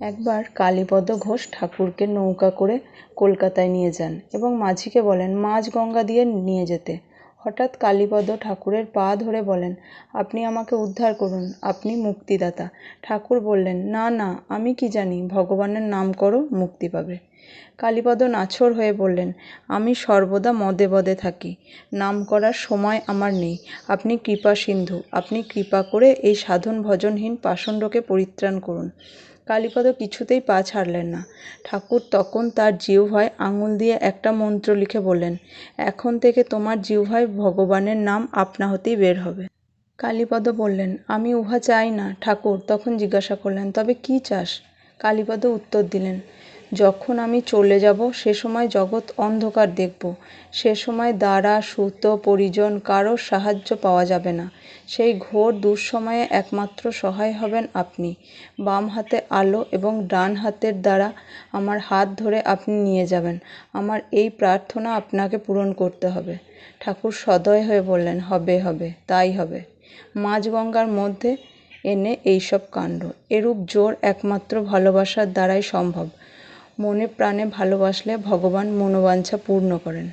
একবার কালীপদ ঘোষ ঠাকুরকে নৌকা করে কলকাতায় নিয়ে যান এবং মাঝিকে বলেন মাঝ গঙ্গা দিয়ে নিয়ে যেতে। হঠাৎ কালীপদ ঠাকুরের পা ধরে বলেন, আপনি আমাকে উদ্ধার করুন, আপনি মুক্তিদাতা। ঠাকুর বললেন, না না, আমি কি জানি, ভগবানের নাম করো, মুক্তি পাবে। কালীপদ নাছোড় হয়ে বললেন, আমি সর্বদা মদে বদে থাকি, নাম করার সময় আমার নেই। আপনি কৃপা সিন্ধু, আপনি কৃপা করে এই সাধন ভজনহীন পাষণ্ডকে পরিত্রাণ করুন। কালীপদ কিছুতেই পা ছাড়লেন না। ঠাকুর তখন তার জিহ্বায় আঙুল দিয়ে একটা মন্ত্র লিখে বললেন, এখন থেকে তোমার জিহ্বায় ভগবানের নাম আপনা হতেই বের হবে। কালীপদ বললেন, আমি উহা চাই না। ঠাকুর তখন জিজ্ঞাসা করলেন, তবে কি চাস? কালীপদ উত্তর দিলেন যখন আমি চলে যাব, সে সময় জগৎ অন্ধকার দেখব। সে সময় দ্বারা, সুত, পরিজন কারও সাহায্য পাওয়া যাবে না। সেই ঘোর দুঃসময়ে একমাত্র সহায় হবেন আপনি। বাম হাতে আলো এবং ডান হাতের দ্বারা আমার হাত ধরে আপনি নিয়ে যাবেন। আমার এই প্রার্থনা আপনাকে পূরণ করতে হবে। ঠাকুর সদয় হয়ে বললেন, হবে হবে, তাই হবে। মাঝগঙ্গার মধ্যে এনে এইসব কাণ্ড। এরূপ জোর একমাত্র ভালোবাসার দ্বারাই সম্ভব। মনে প্রাণে ভালোবাসলে ভগবান মনোবাঞ্ছা পূর্ণ করেন।